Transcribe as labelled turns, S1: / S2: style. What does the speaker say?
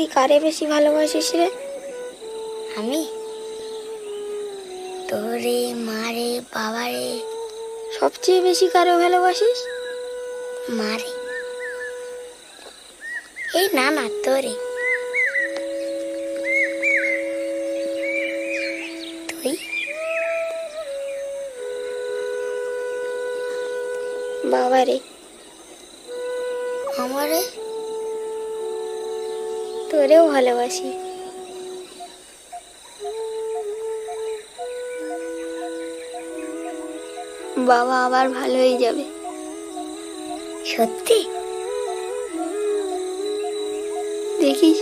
S1: তুই কারে বেশি ভালোবাসিস রে?
S2: আমি? তোরে মারে বাবারে।
S1: সবচেয়ে বেশি কারে ভালোবাসিস?
S2: মারে। এই না না তোরে। তুই?
S1: বাবারে।
S2: আমারে
S1: তোরেও ভালোবাসি। বাবা আবার ভালো হয়ে যাবে।
S2: সত্যি?
S1: দেখিস?